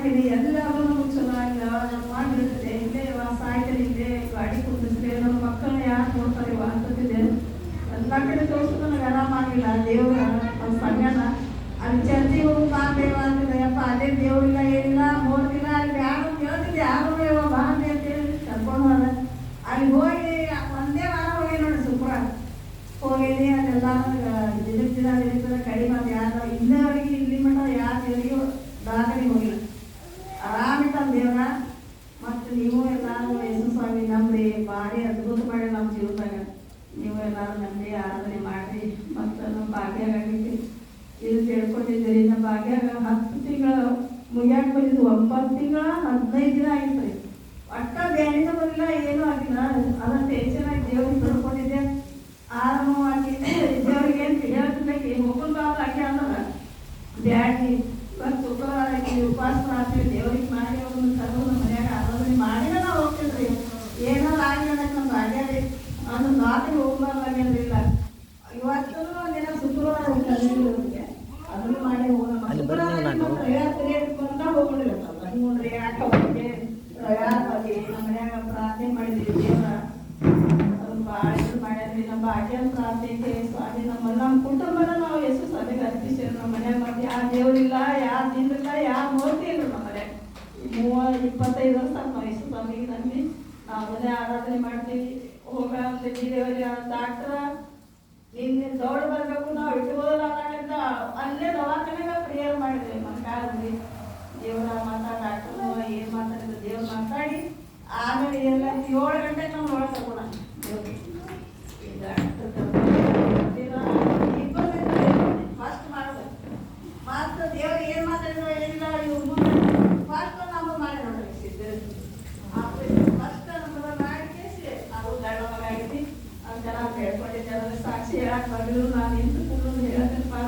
ಹಾಕಿನಿ ಎಲ್ಲರೂ ನಮಗೆ ಚಲೋ ಆಗಿಲ್ಲ ನಮ್ಮ ಮಾಡಿರ್ತದೆ ಇಲ್ಲೇ ವಾಸ ಆಯ್ತದೆ ಇಲ್ಲೇ ಗಾಡಿ ಕುಂದಿಸ್ರೆ ನಮ್ಮ ಮಕ್ಕಳನ್ನ ಯಾರು ನೋಡ್ತಾರೆ ಅಂತಂದಿದೆ ಎಲ್ಲ ಕಡೆ ತೋರಿಸು ನನಗೆ ಆರಾಮಾಗಿಲ್ಲ ದೇವ್ರ ನಮ್ಮ ಸಂಗನ ಅಲ್ಲಿ ಚರ್ಚಿಗೆ ಹೋಗಿ ಬಾ ದೇವ ಅಂತಿದ್ದೆ ಯಪ್ಪ ಅದೇ ದೇವ್ರಿಲ್ಲ ಏನಿಲ್ಲ ಮುಗಿಯಾಕ ಬಂದಿದ್ದು ಒಂಬತ್ತು ತಿಂಗಳ, ಹದಿನೈದು ದಿನ ಆಯ್ತು ರೀ. ಒಟ್ಟ ಬ್ಯಾನಿನ ಬರಲಿಲ್ಲ ಏನೂ ಆಗಿಲ್ಲ. ಅದ ಟೆನ್ಷನ್ ಆಗಿ ದೇವ್ರಿಗೆ ತೊಡ್ಕೊಂಡಿದ್ದೆ. ಆರಾಮವಾಗಿ ದೇವ್ರಿಗೆ ಏನು ಹೇಳ್ತಿದ್ದಕ್ಕೆ ಬಾಬು ಹಾಕಿ ಅನ್ನೋದ ಬ್ಯಾಡಿ ಇವತ್ತು ಶುಕ್ರವಾರ ಆಗಿ ಉಪವಾಸ ಮಾಡ್ತೀವಿ. ದೇವ್ರಿಗೆ ಮಾಡಿ ಅವ್ರನ್ನ ಕರೆದು ಮನ್ಯಾಗ ಆರಾಧನೆ ಮಾಡಿನ ನಾವು ಹೋಗ್ತಿದ್ರಿ ಏನಾರು ಆಗಿ ಅನ್ನಕ್ಕೆ ನಮ್ಮ ಆಗ್ಯಾರಿ ಅದು ನಾಟಿ ಹೋಗ್ಬಾರ್ದಾಗಿಲ್ಲ ಇವತ್ತು ದಿನ ಶುಕ್ರವಾರ ನೋಡ್ರಿ ಯಾಕೆ ಹೋಗಿ ಯಾರ ಬಗ್ಗೆ ನಮ್ಮ ಮನ್ಯಾಗ ಪ್ರಾರ್ಥನೆ ಮಾಡಿದ್ವಿ. ದೇವ್ರ ಅದನ್ನ ಭಾಳ ಇದು ನಮ್ಮ ಭಾಗ್ಯನ ಪ್ರಾರ್ಥನೆ ಸ್ವಾಮಿ ನಮ್ಮ ನಮ್ಮ ಕುಟುಂಬನ ನಾವು ಎಷ್ಟು ಸಭೆಗೆ ಅರ್ಪಿಸಿರಿ ನಮ್ಮ ಮನ್ಯಾಗ ಮತ್ತೆ ಯಾವ ದೇವ್ರಿಲ್ಲ, ಯಾರು ದಿನಲ್ಲ ಯಾರು ಮೂರ್ತಿ ಇಲ್ಲ ನಮ್ಮ ಮನ್ಯಾಗ ಮೂವ ಇಪ್ಪತ್ತೈದು ವರ್ಷ ನಾವು ಯೇಸು ಸ್ವಾಮಿಗೆ ನಂಬಿ ನಾವು ಮನೆ ಆರಾಧನೆ ಮಾಡ್ತೀವಿ. ಹೋಗ ಅಂತ ಏಳು ಗಂಟೆಗೆ ನಾವು ಒಳಗೆ ತಗೋಣ ಫಸ್ಟ್ ಮಾಡ್ಬೇಕು. ಮಾತ್ರ ದೇವ್ರು ಏನ್ ಮಾತಾಡಿದ್ರು ಏನಿಲ್ಲ, ಇವ್ರು ಫಸ್ಟ್ ನಾವು ಮಾಡಿ ನೋಡ್ರಿ. ಫಸ್ಟ್ ನಮ್ಮನ್ನ ಮಾಡಿ ಕೇಸಿ. ಮಗ ಆಗೈತಿ ಅಂತ ನಾನು ಹೇಳ್ಕೊಂಡಿದ್ದೆ ಸಾಕ್ಷಿ ಹೇಳಕ್ ಬರಲಿಲ್ಲ ನಾನು ಹೇಳ್ತೀನಿ ಪಾಡ